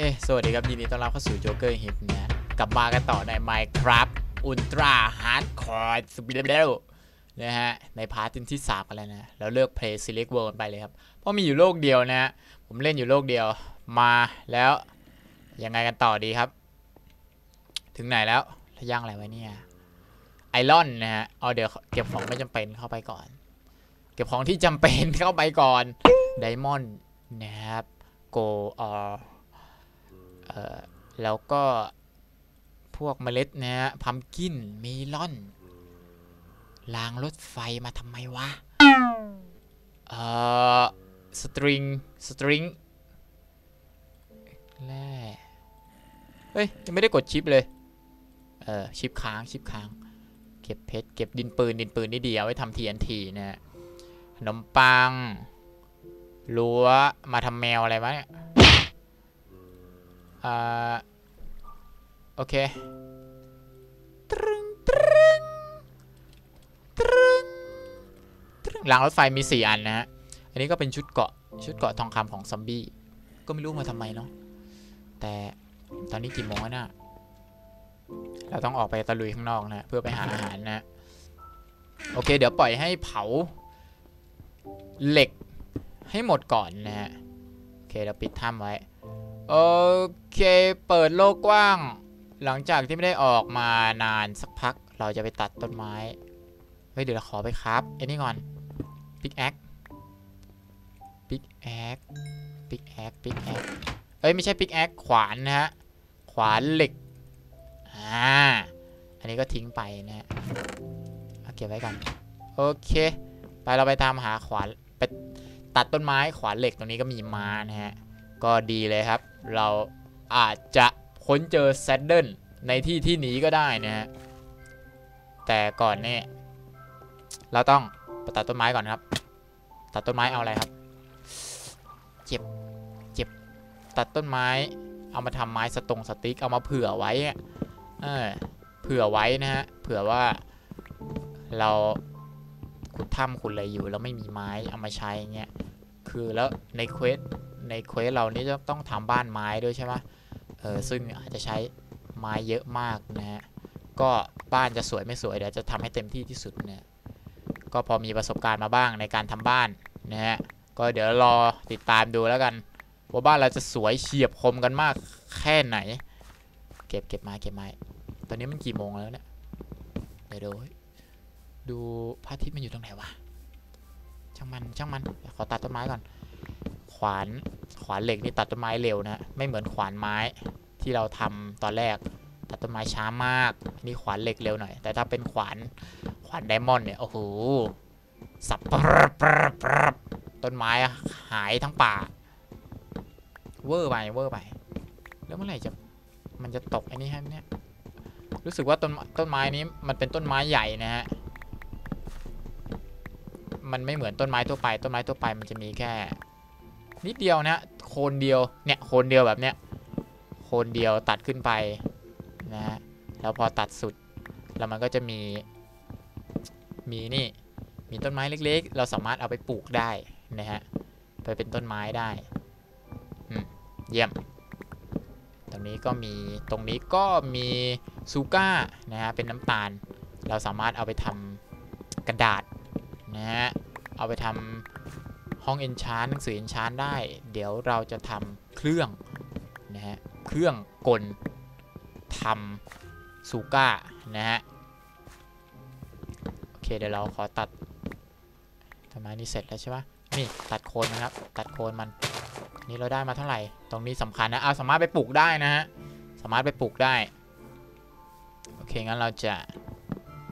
เอ้สวัสดีครับ ยินดีต้อนรับเข้าสู่ Joker Hit นะกลับมากันต่อใน Minecraft Ultra Hardcore s p i d e l นะฮะ ในพาร์ทที่ 3 กันแล้วนะ แล้วเลือก Play Select World กันไปเลยครับ เพราะมีอยู่โลกเดียวนะฮะผมเล่นอยู่โลกเดียวมาแล้ว ยังไงกันต่อดีครับ ถึงไหนแล้วแล้วย่างอะไรไว้เนี่ยไอรอนนะฮะเอาเดี๋ยวเก็บของไม่จำเป็นเข้าไปก่อน เก็บของที่จำเป็นเข้าไปก่อนไดมอนด์นะครับ go or เอ่อ แล้วก็พวกเมล็ดนะฮะพัมกินเมลอนรางรถไฟมาทำไมวะ เอ่อ สตริง สตริงแร่เฮ้ย ยังไม่ได้กดชิปเลย เออ ชิปค้าง ชิปค้าง เก็บเพชร เก็บดินปืน ดินปืนนี่เดีเอาไว้ทำ TNT นะฮะขนมปังรั้วมาทำแมวอะไรวะเนี่ย อ่าโอเคตรึงตรึงตรึงตรึงรางรถไฟมี 4 อันนะฮะ อันนี้ก็เป็นชุดเกาะชุดเกาะทองคำของซอมบี้ ก็ไม่รู้มาทำไมเนาะ แต่ตอนนี้กี่โมงแล้วนะเราต้องออกไปตะลุยข้างนอกนะ เพื่อไปหาอาหารนะ โอเค เดี๋ยวปล่อยให้เผา เหล็กให้หมดก่อนนะฮะ โอเค เราปิดถ้ำไว้ โอเคเปิดโลกกว้าง หลังจากที่ไม่ได้ออกมานานสักพัก เราจะไปตัดต้นไม้ เฮ้ย เดี๋ยวเราขอไปครับไอ้นี่ก่อนปิกแอคปิกแอคปิกแอคปิกแอคเอ้ย ไม่ใช่ปิกแอคขวานนะฮะ ขวานเหล็ก อ่า อันนี้ก็ทิ้งไปนะฮะเอาเก็บไว้ก่อน โอเค ไปเราไปตามหาขวาน ไปตัดต้นไม้ขวานเหล็กตรงนี้ก็มีมานะฮะ ก็ดีเลยครับ เราอาจจะค้นเจอแซดเดิลในที่ที่หนีก็ได้นะฮะ แต่ก่อนเนี่ยเราต้องตัดต้นไม้ก่อนครับ ตัดต้นไม้เอาอะไรครับ เจ็บ เจ็บ ตัดต้นไม้ เอามาทำไม้สตงสติ๊ก เอามาเผื่อไว้เออเผื่อไว้นะฮะ เผื่อว่าเราขุดถ้ำขุดอะไรอยู่แล้วไม่มีไม้เอามาใช้เงี้ย คือแล้วในเควส ในเควสเรานี่จะต้องทำบ้านไม้ด้วยใช่ไหมเออซึ่งอาจจะใช้ไม้เยอะมากนะฮะก็บ้านจะสวยไม่สวยเดี๋ยวจะทำให้เต็มที่ที่สุดเนี่ยก็พอมีประสบการณ์มาบ้างในการทำบ้านนะฮะก็เดี๋ยวรอติดตามดูแล้วกันว่าบ้านเราจะสวยเฉียบคมกันมากแค่ไหน เก็บเก็บไม้เก็บไม้ตอนนี้มันกี่โมงแล้วเนี่ยเดี๋ยวดูดูพระอาทิตย์มันอยู่ตรงไหนวะช่างมันช่างมันขอตัดต้นไม้ก่อน ขวานขวานเหล็กนี่ตัดต้นไม้เร็วนะไม่เหมือนขวานไม้ที่เราทำตอนแรก ตัดต้นไม้ช้ามากนี่ขวานเหล็กเร็วหน่อย แต่ถ้าเป็นขวานขวานไดมอนด์เนี่ยโอ้โหสับปรับปรับปรับต้นไม้หายทั้งป่า เวอร์ไปเวอร์ไปแล้วเมื่อไหร่จะมันจะตกไอ้นี่ฮะเนี่ยรู้สึกว่าต้นต้นไม้นี้มันเป็นต้นไม้ใหญ่นะฮะมันไม่เหมือนต้นไม้ทั่วไป ต้นไม้ทั่วไปมันจะมีแค่ นิดเดียวนะโคนเดียวเนี่ยโคนเดียวแบบเนี้ยโคนเดียวตัดขึ้นไปนะฮะแล้วพอตัดสุดแล้วมันก็จะมีมีนี่มีต้นไม้เล็ก ๆ เราสามารถเอาไปปลูกได้นะฮะไปเป็นต้นไม้ได้อืมเยี่ยม ตรงนี้ก็มีตรงนี้ก็มีซูก้านะฮะเป็นน้ำตาล เราสามารถเอาไปทำกระดาษนะฮะเอาไปทำ ห้องเอนชานหนังสือเอนชานได้ เดี๋ยวเราจะทำเครื่องนะฮะเครื่องกลทำซูก้านะฮะโอเคเดี๋ยวเราขอตัดต้นไม้นี้เสร็จแล้วใช่ปะนี่ตัดโคนนะครับ ตัดโคนมันนี่เราได้มาเท่าไหร่ ตรงนี้สำคัญนะเอาสามารถไปปลูกได้นะฮะสามารถไปปลูกได้โอเคงั้นเราจะ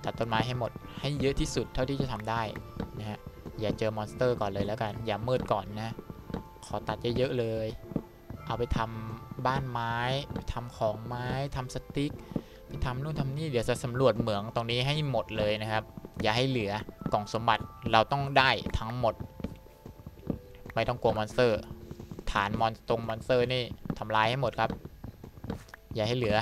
ตัดต้นไม้ให้หมดให้เยอะที่สุดเท่าที่จะทำได้นะฮะ อย่าเจอมอนสเตอร์ก่อนเลยแล้วกัน อย่ามืดก่อนนะ ขอตัดเยอะๆเลย เอาไปทำบ้านไม้ไปทำของไม้ทำสติ๊กไปทำนู่นทำนี่เดี๋ยวจะสำรวจเหมืองตรงนี้ให้หมดเลยนะครับ อย่าให้เหลือกล่องสมบัติเราต้องได้ทั้งหมด ไม่ต้องกลัวมอนสเตอร์ ฐานมอนตรงมอนสเตอร์นี่ทำลายให้หมดครับ อย่าให้เหลือ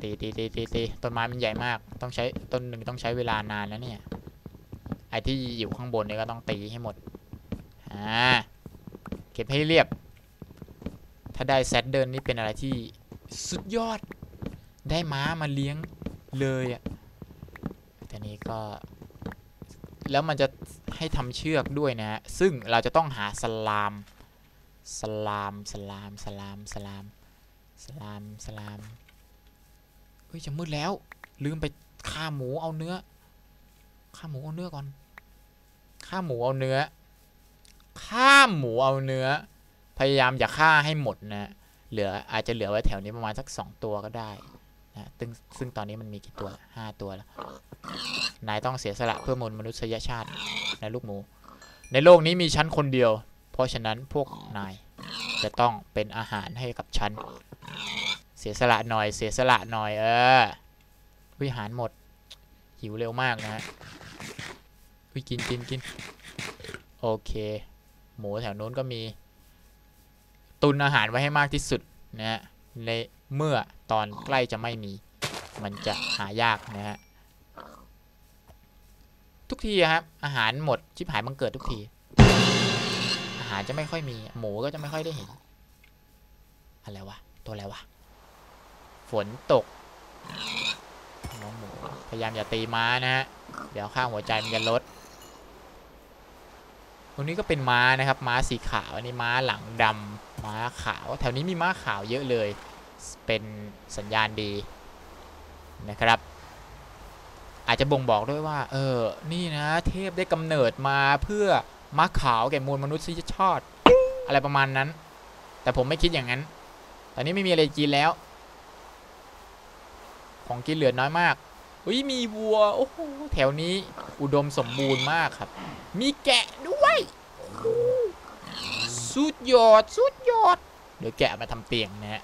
ตีตีตีตีตีต้นไม้มันใหญ่มาก ต้องใช้ต้นหนึ่งต้องใช้เวลานานแล้วเนี่ย ไอ้ที่อยู่ข้างบนเนี่ยก็ต้องตีให้หมด อ่า เก็บให้เรียบ ถ้าได้แซดเดินนี่เป็นอะไรที่สุดยอด ได้ม้ามาเลี้ยงเลยอะแต่นี้ก็ แล้วมันจะให้ทำเชือกด้วยนะฮะ ซึ่งเราจะต้องหาสลาม สลาม สลาม สลาม สลาม สลาม สลาม เฮ้ย จะมืดแล้ว ลืมไปฆ่าหมูเอาเนื้อ ฆ่าหมูเอาเนื้อก่อนฆ่าหมูเอาเนื้อฆ่าหมูเอาเนื้อ พยายามอย่าฆ่าให้หมดนะเหลืออาจจะเหลือไว้แถวนี้ประมาณสักสองตัวก็ได้นะซึ่งซึ่งตอนนี้มันมีกี่ตัวห้าตัวแล้ว นายต้องเสียสละเพื่อมวลมนุษยชาตินะลูกหมู ในโลกนี้มีฉันคนเดียว เพราะฉะนั้นพวกนายจะต้องเป็นอาหารให้กับฉัน เสียสละหน่อย เสียสละหน่อยเออวิหารหมดหิวเร็วมากนะฮะ วิกินกินกินโอเค หมูแถวนู้นก็มี ตุนอาหารไว้ให้มากที่สุดนะฮะในเมื่อตอนใกล้จะไม่มี มันจะหายากนะฮะทุกทีครับอาหารหมดชิบหายบังเกิดทุกที อาหารจะไม่ค่อยมี หมูก็จะไม่ค่อยได้เห็น อะไรวะ ตัวอะไรวะ ฝนตก น้องหมู พยายามอย่าตีม้านะฮะ เดี๋ยวค่าหัวใจมันจะลด รงนี้ก็เป็นม้านะครับ ม้าสีขาวอันนี้ม้าหลังดำม้าขาว แถวนี้มีม้าขาวเยอะเลย เป็นสัญญาณดีนะครับ อาจจะบ่งบอกด้วยว่า เออ นี่นะ เทพได้กำเนิดมาเพื่อม้าขาวแก่มวลมนุษยชาติอะไรประมาณนั้น แต่ผมไม่คิดอย่างนั้น ตอนนี้ไม่มีอะไรกินแล้ว ของกินเหลือน้อยมากอุ้ยมีวัว โอ้โห แถวนี้อุดมสมบูรณ์มากครับ มีแกะ สุดยอดสุดยอด เดี๋ยวแกะมาทำเตียงนะฮะ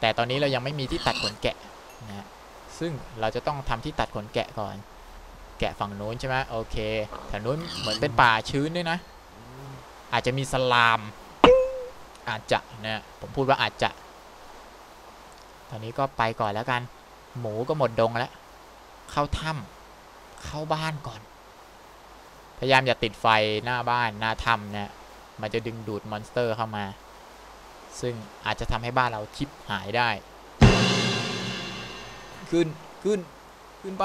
แต่ตอนนี้เรายังไม่มีที่ตัดขนแกะนะฮะซึ่งเราจะต้องทำที่ตัดขนแกะก่อน แกะฝั่งโน้นใช่ไหมโอเคแถวนู้นเหมือนเป็นป่าชื้นด้วยนะ อาจจะมีสลาม อาจจะนะผมพูดว่าอาจจะ ตอนนี้ก็ไปก่อนแล้วกัน หมูก็หมดดงแล้ว เข้าถ้ำเข้าบ้านก่อน พยายามอย่าติดไฟหน้าบ้านหน้าถ้ำนะ มันจะดึงดูดมอนสเตอร์เข้ามา ซึ่งอาจจะทำให้บ้านเราชิปหายได้ ขึ้นขึ้นขึ้นไป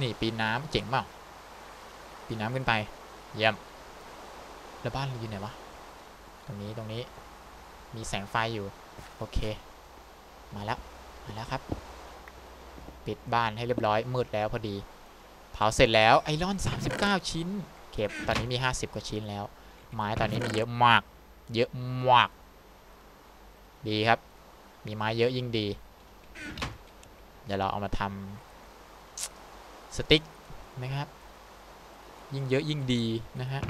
นี่ปีนน้ำเจ๋งเปล่าปีนน้ำขึ้นไป เยี่ยม แล้วบ้านเราอยู่ไหนวะ ตรงนี้ตรงนี้ มีแสงไฟอยู่ โอเค มาแล้ว มาแล้วครับ ปิดบ้านให้เรียบร้อย มืดแล้วพอดี เผาเสร็จแล้วไอรอน 39 ชิ้น เก็บ ตอนนี้มี 50 กว่าชิ้นแล้ว ไม้ตอนนี้มีเยอะมาก เยอะมาก ดีครับ มีไม้เยอะยิ่งดี เดี๋ยวเราเอามาทำสติ๊กนะครับ ยิ่งเยอะยิ่งดีนะฮะ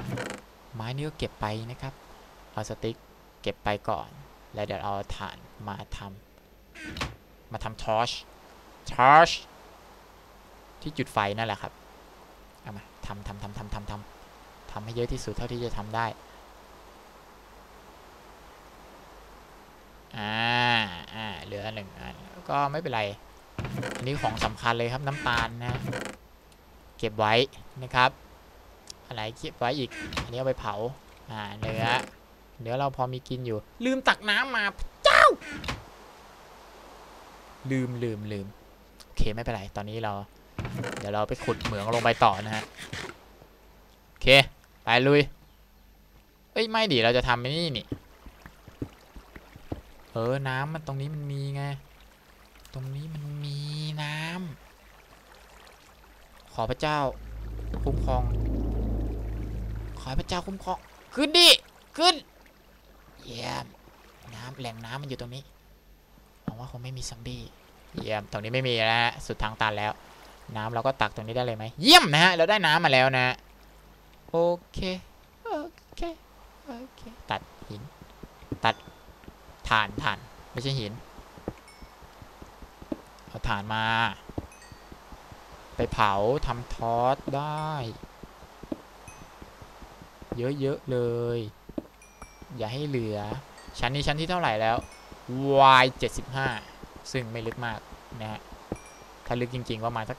ไม้นี่ก็เก็บไปนะครับ เอาสติ๊กเก็บไปก่อน แล้วเดี๋ยวเอาถ่านมาทำมาทำทอร์ชทอร์ชที่จุดไฟนั่นแหละครับ เอามาทำทำทำทำทำทำ ทำให้เยอะที่สุดเท่าที่จะทำได้อ่าอ่าเหลือหนึ่งอันก็ไม่เป็นไรอันนี้ของสำคัญเลยครับน้ำตาลนะเก็บไว้นะครับอะไรเก็บไว้อีก อันนี้เอาไปเผาอ่าเนื้อเนื้อเราพอมีกินอยู่ ลืมตักน้ำมาเจ้า ลืมลืมลืมโอเคไม่เป็นไรตอนนี้เรา เดี๋ยวเราไปขุดเหมืองลงไปต่อนะฮะโอเค ลุย เอ้ย ไม่ดิเราจะทำไอ้นี่นี่ เออ น้ำมันตรงนี้มันมีไง ตรงนี้มันมีน้ำ ขอพระเจ้า คุ้มครอง ขอพระเจ้าคุ้มครอง ขึ้นดิ ขึ้น เยี่ยม น้ำแหล่งน้ำมันอยู่ตรงนี้หวังว่าคงไม่มีซัมบี้ เยี่ยม ตรงนี้ไม่มีแล้วสุดทางตันแล้ว น้ำเราก็ตักตรงนี้ได้เลยไหม เยี่ยมนะฮะ เราได้น้ำมาแล้วนะ โอเค โอเค โอเค ตัดหิน ตัดถ่านถ่าน ไม่ใช่หิน เอาถ่านมา ไปเผาทำทอสได้ เยอะ ๆ เลย อย่าให้เหลือ ชั้นนี้ชั้นที่เท่าไหร่แล้ว y 75ซึ่งไม่ลึกมากนะฮะ ถ้าลึกจริงๆว่ามาณสัก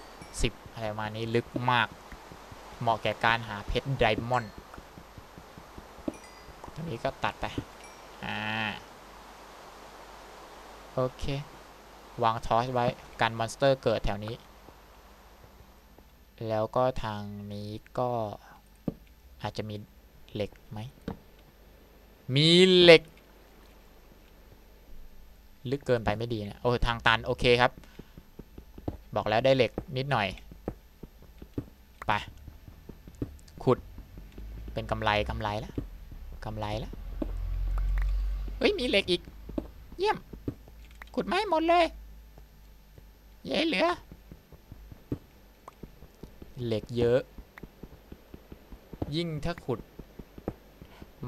20 10 อะไรประมาณนี้ลึกมาก เหมาะแก่การหาเพชรไดมอนด์ตรงนี้ก็ตัดไป อ่า โอเค วางทอสไว้ กันมอนสเตอร์เกิดแถวนี้ แล้วก็ทางนี้ก็อาจจะมีเหล็กไหม มีเหล็ก ลึกเกินไปไม่ดีนะ โอ้ ทางตัน โอเคครับ บอกแล้วได้เหล็กนิดหน่อย ไป เป็นกำไรกำไรแล้วกำไรแล้วเฮ้ย มีเหล็กอีก เยี่ยม ขุดไม้หมดเลย เย้เหลือ เหล็กเยอะ ยิ่งถ้าขุด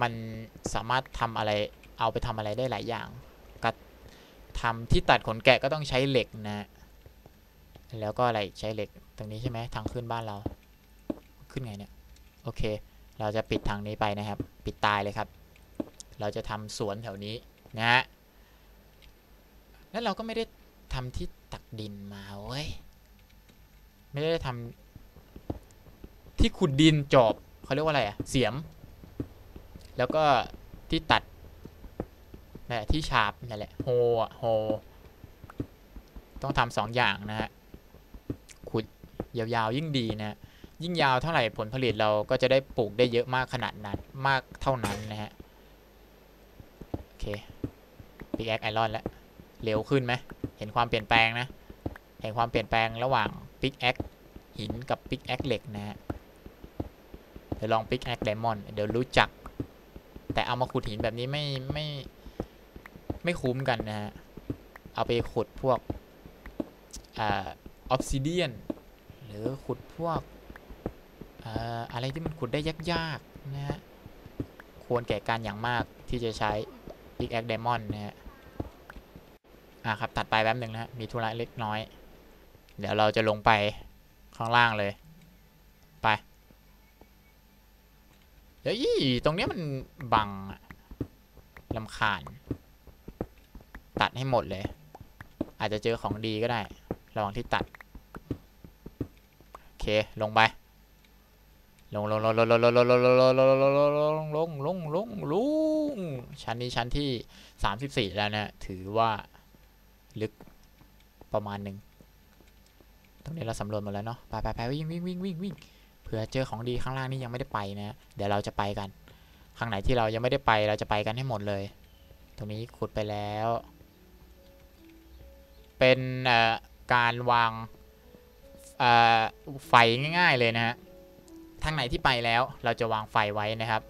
มันสามารถทำอะไร เอาไปทำอะไรได้หลายอย่างก็ทำที่ตัดขนแกะก็ต้องใช้เหล็กนะ แล้วก็อะไรใช้เหล็ก ตรงนี้ใช่ไหมทางขึ้นบ้านเรา ขึ้นไงเนี่ย โอเค เราจะปิดทางนี้ไปนะครับ ปิดตายเลยครับ เราจะทำสวนแถวนี้นะฮะแล้วเราก็ไม่ได้ทำที่ตักดินมาเว้ยไม่ได้ทำที่ขุดดินจอบเขาเรียกว่าอะไรอะเสียม แล้วก็ที่ตัดนั่นแหละที่ฉาบนั่นแหละโฮโฮต้องทำสองอย่างนะฮะขุดยาวๆยิ่งดีนะ ยิ่งยาวเท่าไหร่ผลผลิตเราก็จะได้ปลูกได้เยอะมากขนาดนั้นมากเท่านั้นนะฮะโอเคปิกแอคไอรอนแล้วเร็วขึ้นไหมเห็นความเปลี่ยนแปลงนะเห็นความเปลี่ยนแปลงระหว่างปิกแอคหินกับปิกแอคเหล็กนะฮะเดี๋ยวลองปิกแอคไดมอนด์เดี๋ยวรู้จัก แต่เอามาขุดหินแบบนี้ไม่ไม่ไม่คุ้มกันนะฮะเอาไปขุดพวกอ่าออฟซิเดียนหรือขุดพวก อะไรที่มันขุดได้ยากๆนะฮะควรแก่การอย่างมากที่จะใช้ Big Axe Diamond นะฮะอะครับตัดไปแป๊บหนึ่งนะฮะมีธุระเล็กน้อย เดี๋ยวเราจะลงไปข้างล่างเลย ไปเฮ้ยตรงเนี้ยมันบังลำคาญ ตัดให้หมดเลย อาจจะเจอของดีก็ได้ ระหว่างที่ตัด โอเค ลงไป ลงลงลงลงลงลงลงลงลงลงลงลงลงลงลงลงลงชั้นนี้ชั้นที่สามสิบสี่แล้วนะถือว่าลึกประมาณหนึ่งตรงนี้เราสำรวจหมดแล้วเนาะไปไปไปวิ่งวิ่งวิ่งวิ่งวิ่งเผื่อเจอของดีข้างล่างนี่ยังไม่ได้ไปนะเดี๋ยวเราจะไปกัน ข้างไหนที่เรายังไม่ได้ไปเราจะไปกันให้หมดเลย ตรงนี้ขุดไปแล้ว เป็นการวางไฟง่าย ๆ เลยนะฮะ ทางไหนที่ไปแล้ว เราจะวางไฟไว้นะครับ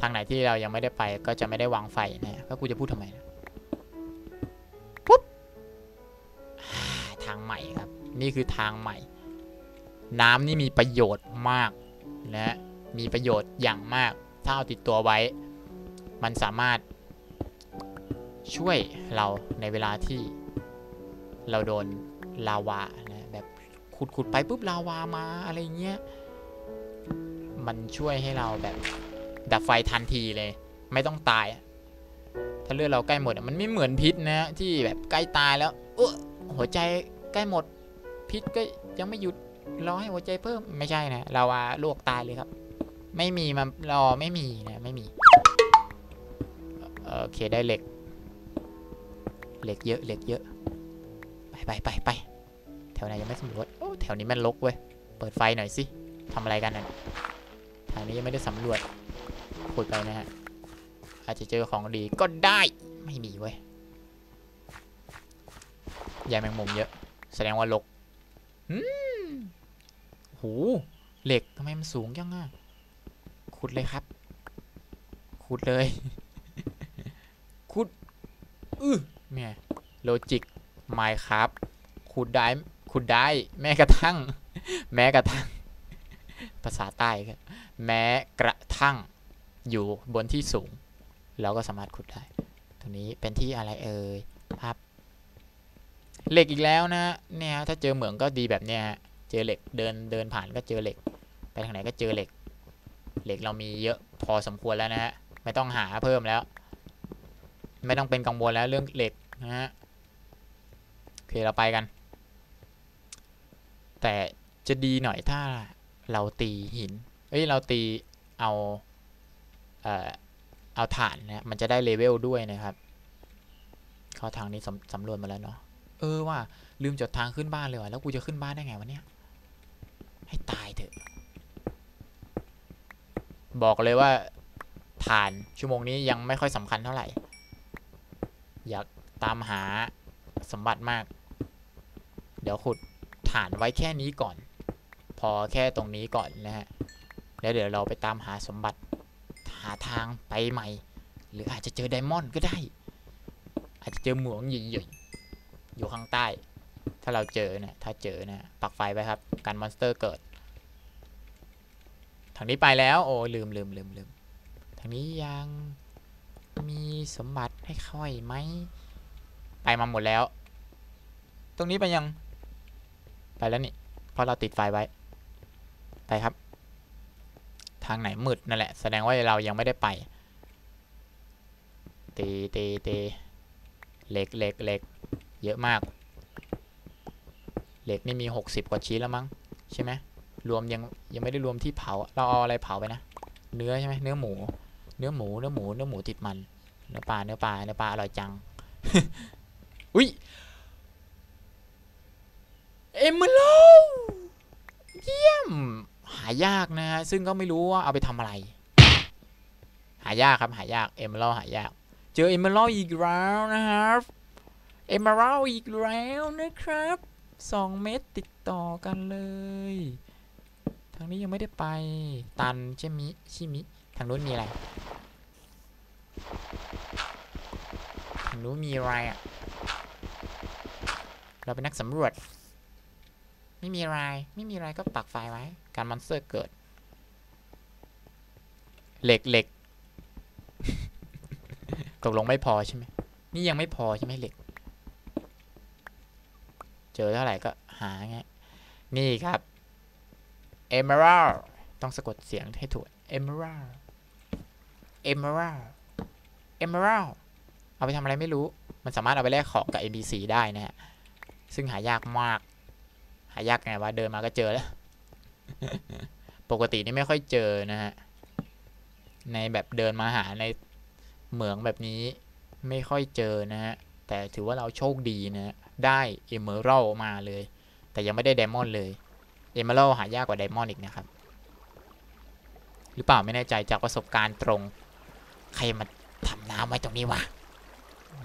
ทางไหนที่เรายังไม่ได้ไปก็จะไม่ได้วางไฟนะก็กูจะพูดทำไมนะปุ๊บทางใหม่ครับ นี่คือทางใหม่ น้ำนี่มีประโยชน์มากนะมีประโยชน์อย่างมากถ้าเอาติดตัวไว้ มันสามารถช่วยเราในเวลาที่เราโดนลาวานะแบบขุดๆไปปุ๊บลาวามาอะไรเงี้ย มันช่วยให้เราแบบดับไฟทันทีเลย ไม่ต้องตาย ถ้าเลือดเราใกล้หมดมันไม่เหมือนพิษนะที่แบบใกล้ตายแล้วเออหัวใจใกล้หมด พิษก็ยังไม่หยุดรอให้หัวใจเพิ่มไม่ใช่นะเราว่าลวกตายเลยครับ ไม่มีมันรอไม่มีนะไม่มีโอเคได้เหล็ก เหล็กเยอะเหล็กเยอะ ไปไปไปไปแถวไหนยังไม่สำรวจโอ้แถวนี้มันลกเว้ยเปิดไฟหน่อยสิทำอะไรกันน่ะ ทางนี้ยังไม่ได้สำรวจขุดไปนะฮะ อาจจะเจอของดีก็ได้ ไม่มีเว้ยยาแมงมุมเยอะ แสดงว่าลกอืมโหเหล็กทำไมมันสูงจังอะขุดเลยครับ ขุดเลย ขุดอื้อแม่โลจิกไมครับขุดได้ขุดได้ แม้กระทั่ง แม้กระทั่ง ภาษาใต้ครับ แม้กระทั่งอยู่บนที่สูง เราก็สามารถขุดได้ ตรงนี้เป็นที่อะไรเอ่ยภาพเหล็กอีกแล้วนะเนี่ยถ้าเจอเหมืองก็ดีแบบเนี้ยเจอเหล็กเดินเดินผ่านก็เจอเหล็ก ไปทางไหนก็เจอเหล็ก เหล็กเรามีเยอะพอสมควรแล้วนะฮะไม่ต้องหาเพิ่มแล้ว ไม่ต้องเป็นกังวลแล้วเรื่องเหล็กนะฮะโอเคเราไปกัน แต่จะดีหน่อยถ้าเราตีหิน เอ้ยเราตีเอาเอ่อเอาฐานนะมันจะได้เลเวลด้วยนะครับ เข้าทางนี้สำสำรวจมาแล้วเนาะเออว่าลืมจดทางขึ้นบ้านเลยว่ะแล้วกูจะขึ้นบ้านได้ไงวะเนี่ยให้ตายเถอะ บอกเลยว่าฐานชั่วโมงนี้ยังไม่ค่อยสำคัญเท่าไหร่ อยากตามหาสมบัติมาก เดี๋ยวขุดฐานไว้แค่นี้ก่อน พอแค่ตรงนี้ก่อนนะฮะ แล้วเดี๋ยวเราไปตามหาสมบัติหาทางไปใหม่ หรืออาจจะเจอไดมอนด์ก็ได้ อาจจะเจอเหมืองใหญ่ๆอยู่ข้างใต้ ถ้าเราเจอเนี่ยถ้าเจอเนี่ยปักไฟไว้ครับกันมอนสเตอร์เกิดทางนี้ไปแล้ว โอ้ลืมลืมลืมลืมทางนี้ยังมีสมบัติให้ค่อยไหมไปมาหมดแล้ว ตรงนี้ไปยัง ไปแล้วนี่เพราะเราติดไฟไว้ ไปครับ ทางไหนมืดนั่นแหละ แสดงว่าเรายังไม่ได้ไป ตีตีตีเหล็กเหล็กเหล็กเยอะมาก เหล็กนี่มีหกสิบกว่าชิ้นแล้วมั้งใช่ไหมรวมยังยังไม่ได้รวมที่เผา เราเอาอะไรเผาไปนะ เนื้อใช่ไหมเนื้อหมู เนื้อหมู เนื้อหมู เนื้อหมูติดมัน เนื้อปลา เนื้อปลา เนื้อปลาอร่อยจัง อุ้ย เอมเมอรัลายากนะฮะซึ่งก็ไม่รู้ว่าเอาไปทำอะไร หายากครับหายากเอมเมอรัลหายาก เจอเอมเมอรัลอีกแล้วนะครับเอมเมอรัลอีกแล้วนะครับสองเม็ดติดต่อกันเลยทางนี้ยังไม่ได้ไปตันใช่มิชิมิทางนู้นมีอะไรทางนู้นมีอะไรอะเราเป็นนักสำรวจ ไม่มีอะไรไม่มีอะไรก็ปักไฟไว้ การมอนสเตอร์เกิด เหล็กเหล็กตกลงไม่พอใช่ไหมนี่ยังไม่พอใช่ไหมเหล็ก เจอเท่าไหร่ก็หาไงนี่ครับ Emerald ต้องสะกดเสียงให้ถูก Emerald Emerald Emerald เอาไปทำอะไรไม่รู้ มันสามารถเอาไปแลกของกับ NPC ได้นะฮะ ซึ่งหายากมาก หายากไงวะเดินมาก็เจอแล้ว ปกตินี่ไม่ค่อยเจอนะฮะ ในแบบเดินมาหาในเหมืองแบบนี้ไม่ค่อยเจอนะฮะ แต่ถือว่าเราโชคดีนะ ได้เอเมอรัลมาเลย แต่ยังไม่ได้ไดมอนด์เลยเอเมอรัลหายากกว่าไดมอนด์อีกนะครับ หรือเปล่าไม่แน่ใจจากประสบการณ์ตรง ใครมาทำน้ำไว้ตรงนี้วะ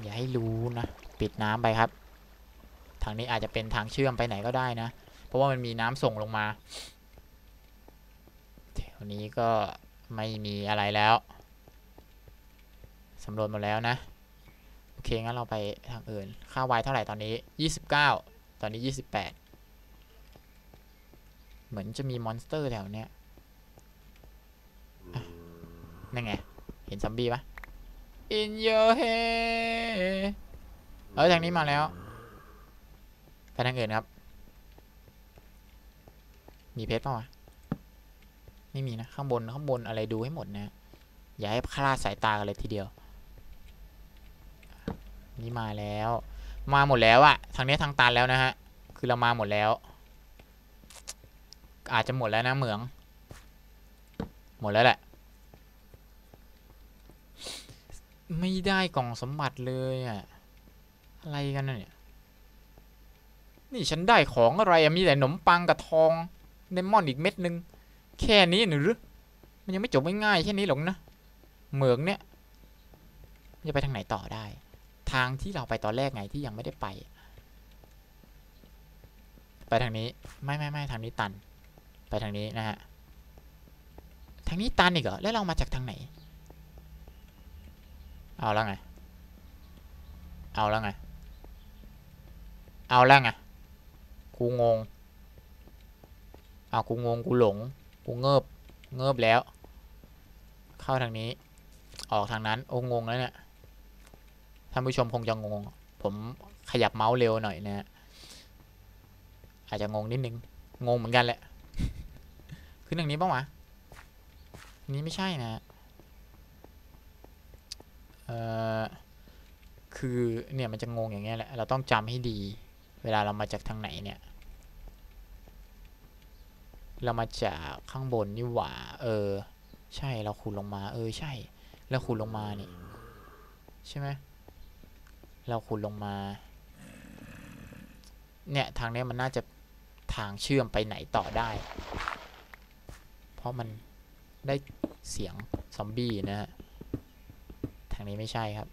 อย่าให้รู้นะ ปิดน้ำไปครับ ทางนี้อาจจะเป็นทางเชื่อมไปไหนก็ได้นะ เพราะว่ามันมีน้ำส่งลงมาแถวนี้ก็ไม่มีอะไรแล้วสำรวจหมดแล้วนะ โอเค งั้นเราไปทางอื่น ค่าไวเท่าไหร่ตอนนี้ 29 ตอนนี้ 28 เหมือนจะมีมอนสเตอร์แถวเนี้ยนั่นไง เห็นซอมบี้ปะ In your head เออทางนี้มาแล้ว ไปทางอื่นครับ มีเพชรป่าวะไม่มีนะข้างบนข้างบนอะไรดูให้หมดนะ อย่าให้คลาดสายตากันเลยทีเดียว นี่มาแล้ว มาหมดแล้วอะทางนี้ทางตันแล้วนะฮะ คือเรามาหมดแล้ว อาจจะหมดแล้วนะเหมือง หมดแล้วแหละไม่ได้กล่องสมบัติเลยอะอะไรกันเนี่ย นี่ฉันได้ของอะไรมีแต่ขนมปังกับทองไดมอนด์อีกเม็ดหนึ่งแค่นี้หรือมันยังไม่จบง่ายๆแค่นี้หรอกนะเหมืองเนี่ยจะไปทางไหนต่อได้ ทางที่เราไปตอนแรกไงที่ยังไม่ได้ไป ไปทางนี้ไม่ไม่ไม่ทางนี้ตัน ไปทางนี้นะฮะทางนี้ตันอีกเหรอแล้วเรามาจากทางไหน เอาแล้วไง เอาแล้วไง เอาแล้วไง กูงงเอากูงงกูหลงกูเงิบเงิบแล้ว เข้าทางนี้ ออกทางนั้น โอ้งงแล้วเนี่ยท่านผู้ชมคงจะงง ผมขยับเมาส์เร็วหน่อยนะฮะอาจจะงงนิดนึง งงเหมือนกันแหละ ขึ้นทางนี้ป่าวะนี้ไม่ใช่นะฮะเอ่อคือเนี่ยมันจะงงอย่างเงี้ยแหละ เราต้องจำให้ดี เวลาเรามาจากทางไหนเนี่ย เรามาจากข้างบนนี่หว่า เออ ใช่เราขุดลงมา เออ ใช่แล้วขุดลงมานี่ ใช่ไหมเราขุดลงมา เนี่ยทางนี้มันน่าจะทางเชื่อมไปไหนต่อได้ เพราะมันได้เสียงซอมบี้นะฮะ ทางนี้ไม่ใช่ครับ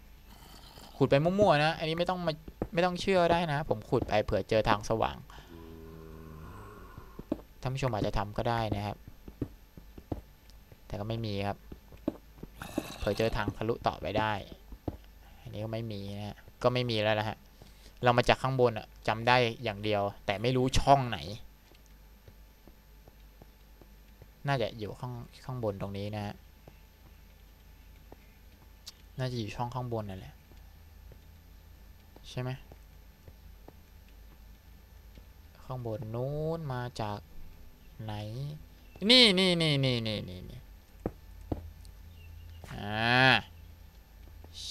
ขุดไปมั่วๆนะ อันนี้ไม่ต้องมา ไม่ต้องเชื่อได้นะ ผมขุดไปเผื่อเจอทางสว่างท่านผู้ชมอาจจะทำก็ได้นะครับ แต่ก็ไม่มีครับ เผื่อเจอทางทะลุต่อไปได้ อันนี้ก็ไม่มีนะก็ไม่มีแล้วนะฮะ เรามาจากข้างบนอะจำได้อย่างเดียว แต่ไม่รู้ช่องไหน น่าจะอยู่ข้างข้างบนตรงนี้นะฮะ น่าจะอยู่ช่องข้างบนนั่นแหละ ใช่ไหมข้างบนนู้นมาจากไหน นี่นี่นี่นี่นี่นี่นี่อ่า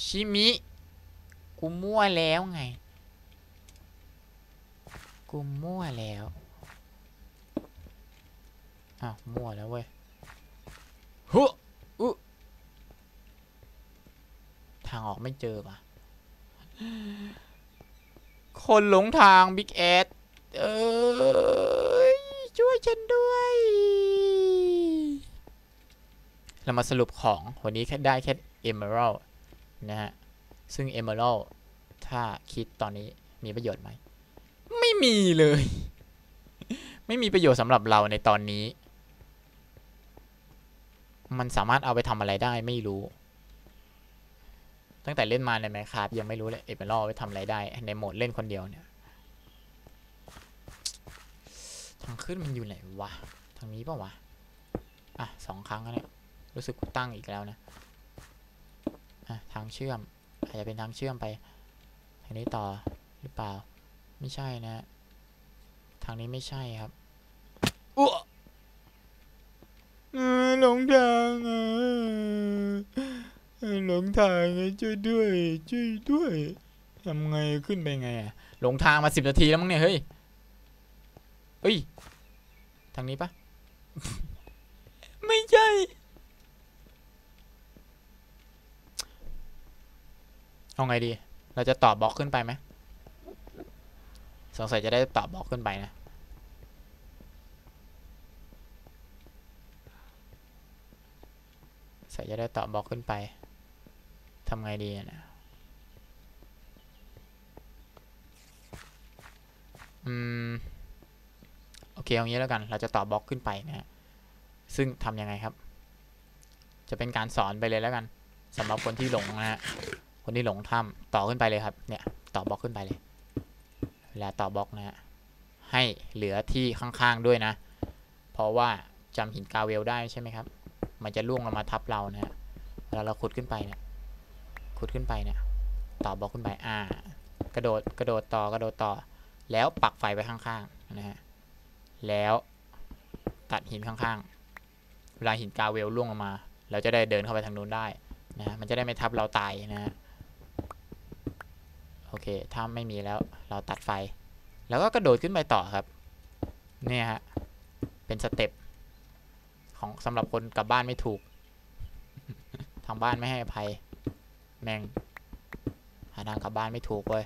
ชิมิกูมั่วแล้วไง กูมั่วแล้วอ้าวมั่วแล้วเว้ยฮึอุทางออกไม่เจอป่ะ คนหลงทางบิ๊กแอดเอ้ยช่วยฉันด้วย เรามาสรุปของวันนี้แค่ได้แค่ Emerald นะฮะ ซึ่ง Emerald ถ้าคิดตอนนี้มีประโยชน์ไหม ไม่มีเลย ไม่มีประโยชน์สำหรับเราในตอนนี้ มันสามารถเอาไปทำอะไรได้ไม่รู้ ตั้งแต่เล่นมาในแมคคายังไม่รู้เลย Emerald เอาไปทำอะไรได้ ในโหมดเล่นคนเดียวเนี่ย ทางขึ้นมันอยู่ไหนวะ ทางนี้ปะวะ อะสองครั้งแล้วเนี่ย รู้สึกตั้งอีกแล้วนะ อะ ทางเชื่อม อาจจะเป็นทางเชื่อมไป ทางนี้ต่อหรือเปล่า ไม่ใช่นะ ทางนี้ไม่ใช่ครับอ้วหลงทางอะ หลงทางช่วยด้วยช่วยด้วยทำไงขึ้นไปไงอะหลงทางมาสิบนาทีแล้วมั้งเนี่ยเฮ้ยเฮ้ยทางนี้ปะไม่ใช่เอาไงดี เราจะต่อบล็อกขึ้นไปไหมสงสัยจะได้ต่อบล็อกขึ้นไปนะใส่จะได้ต่อบล็อกขึ้นไป ทำไงดีอะนะอืม โอเคเอางี้แล้วกัน เราจะต่อบล็อกขึ้นไปนะฮะ ซึ่งทำยังไงครับ จะเป็นการสอนไปเลยแล้วกันสำหรับคนที่หลงนะฮะ คนที่หลงถ้ำต่อขึ้นไปเลยครับ เนี่ย ต่อบล็อกขึ้นไปเลย เวลาต่อบล็อกนะฮะ ให้เหลือที่ข้างๆด้วยนะ เพราะว่าจำหินกาเวลได้ใช่ไหมครับ มันจะล่วงลงมาทับเรานะฮะ เวลาเราขุดขึ้นไปเนี่ย ขุดขึ้นไปเนี่ยต่อบล็อกขึ้นไปอ่ากระโดดกระโดดต่อกระโดดต่อ แล้วปักไฟไว้ข้างๆนะฮะแล้วตัดหินข้างๆเวลาหินกาเวลล่วงลงมา เราจะได้เดินเข้าไปทางนู้นได้นะฮะมันจะได้ไม่ทับเราตายนะฮะโอเคถ้าไม่มีแล้วเราตัดไฟ แล้วก็กระโดดขึ้นไปต่อครับเนี่ยฮะเป็นสเต็ปของสำหรับคนกลับบ้านไม่ถูกทางบ้านไม่ให้อภัย แม่งหาทางกลับบ้านไม่ถูกเว้ย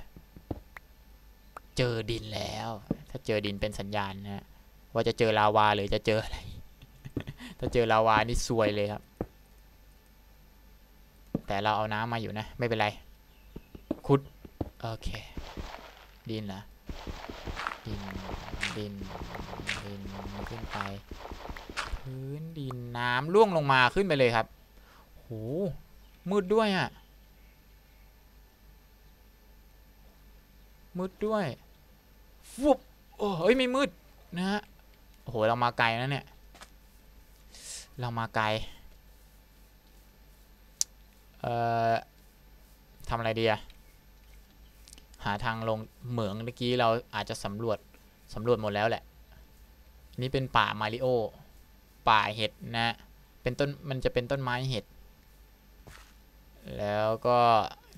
เจอดินแล้ว ถ้าเจอดินเป็นสัญญาณนะฮะว่าจะเจอลาวาหรือจะเจออะไร ถ้าเจอลาวานี่ซวยเลยครับ แต่เราเอาน้ำมาอยู่นะ ไม่เป็นไร ขุด โอเค ดินเหรอ ดิน ดิน ดินขึ้นไป พื้นดินน้ำล่วงลงมาขึ้นไปเลยครับ โห มืดด้วยอะ่ะ มืดด้วยฟุบโอ้เฮ้ยไม่มืดนะฮะโอ้โหเรามาไกลนะเนี่ย เรามาไกลเอ่อทำอะไรดีอะหาทางลงเหมืองเมื่อกี้เราอาจจะสำรวจสำรวจหมดแล้วแหละ นี่เป็นป่ามาริโอ ป่าเห็ดนะ เป็นต้นมันจะเป็นต้นไม้เห็ด แล้วก็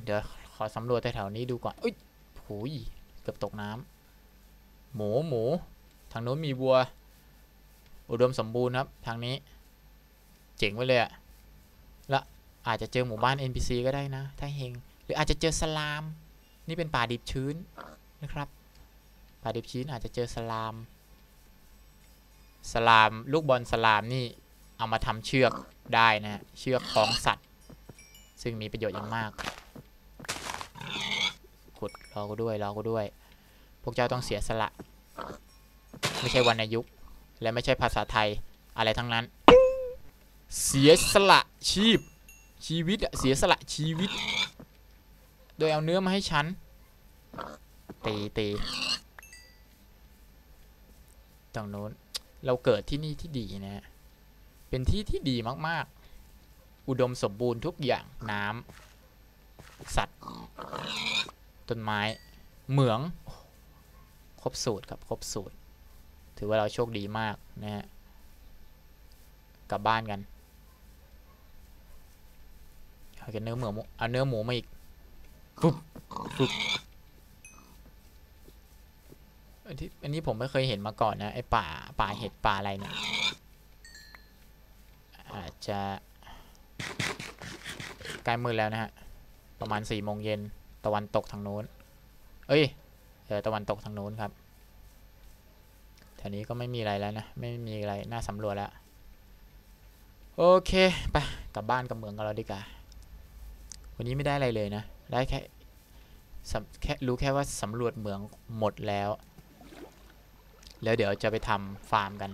เดี๋ยวขอสำรวจแถวๆนี้ดูก่อนอุ้ย หูยเกือบตกน้ำหมูหมูทางโน้นมีวัว อุดมสมบูรณ์ครับ ทางนี้ เจ๋งไปเลยอะและอาจจะเจอหมู่บ้าน NPC ก็ได้นะ ถ้าเฮงหรืออาจจะเจอสลาม นี่เป็นป่าดิบชื้นนะครับ ป่าดิบชื้นอาจจะเจอสลาม สลามลูกบอลสลามนี่เอามาทำเชือกได้นะฮะเชือกคล้องสัตว์ ซึ่งมีประโยชน์อย่างมาก ขุดรอกูด้วยรอกูด้วย พวกเจ้าต้องเสียสละ ไม่ใช่วรรณยุกต์และไม่ใช่ภาษาไทยอะไรทั้งนั้น เสียสละชีพ ชีวิตอะเสียสละชีวิต โดยเอาเนื้อมาให้ฉันตีตีตรงโน้นเราเกิดที่นี่ที่ดีนะฮะเป็นที่ที่ดีมาก ๆ อุดมสมบูรณ์ทุกอย่างน้ำสัตว์ ต้นไม้ เหมือง ครบสูตรครับ ครบสูตร ถือว่าเราโชคดีมากนะฮะ กลับบ้านกันเอาเนื้อหมูเอาเนื้อหมูมาอีกปุ๊บปุ๊บอันที่อันนี้ผมไม่เคยเห็นมาก่อนนะไอป่าป่าเห็ดป่าอะไรเนี่ยอาจจะใกล้มืดแล้วนะฮะ ประมาณสี่โมงเย็นตะวันตกทางโน้น เอ้ยเออตะวันตกทางโน้นครับแถวนี้ก็ไม่มีอะไรแล้วนะ ไม่มีอะไรน่าสำรวจแล้ว โอเค ไป กลับบ้านกับเมืองกันเราดีกว่า วันนี้ไม่ได้อะไรเลยนะ ได้แค่แค่รู้แค่ว่าสำรวจเมืองหมดแล้ว แล้วเดี๋ยวจะไปทำฟาร์มกัน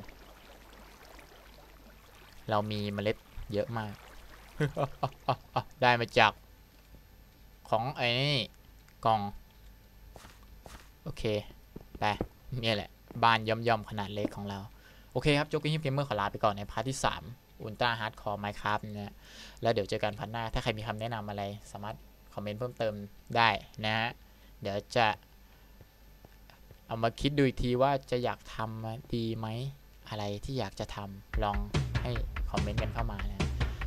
เรามีเมล็ดเยอะมาก ได้มาจาก ของไอ้นี่กล่อง โอเค ไปเนี่ยแหละ บ้านย่อมๆขนาดเล็กของเรา โอเคครับโจ๊กกี้ฮิปเกมเมอร์ขอลาไปก่อนในพาร์ทที่ 3 อุลตร้าฮาร์ดคอร์ไมค์ครับนะฮะแล้วเดี๋ยวเจอกันพันหน้า ถ้าใครมีคำแนะนำอะไร สามารถคอมเมนต์เพิ่มเติมได้นะฮะ เดี๋ยวจะ เอามาคิดดูอีกทีว่าจะอยากทำดีไหม อะไรที่อยากจะทำลองให้คอมเมนต์กันเข้ามานะ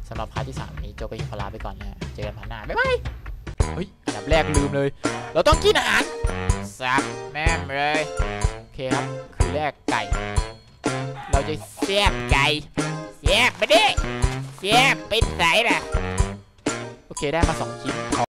สำหรับพาร์ทที่ 3 นี้โจ๊กกี้ขอลาไปก่อนนะฮะเจอกันพันหน้า บ๊ายบาย เฮ้ยอันดับแรกลืมเลย เราต้องกินอาหารสับแม่มเลยโอเคครับคือแรกไก่ เราจะแซ่บไก่แซ่บไปดิแซ่บเป็นไสล่ะโอเคได้มาสองชิ้น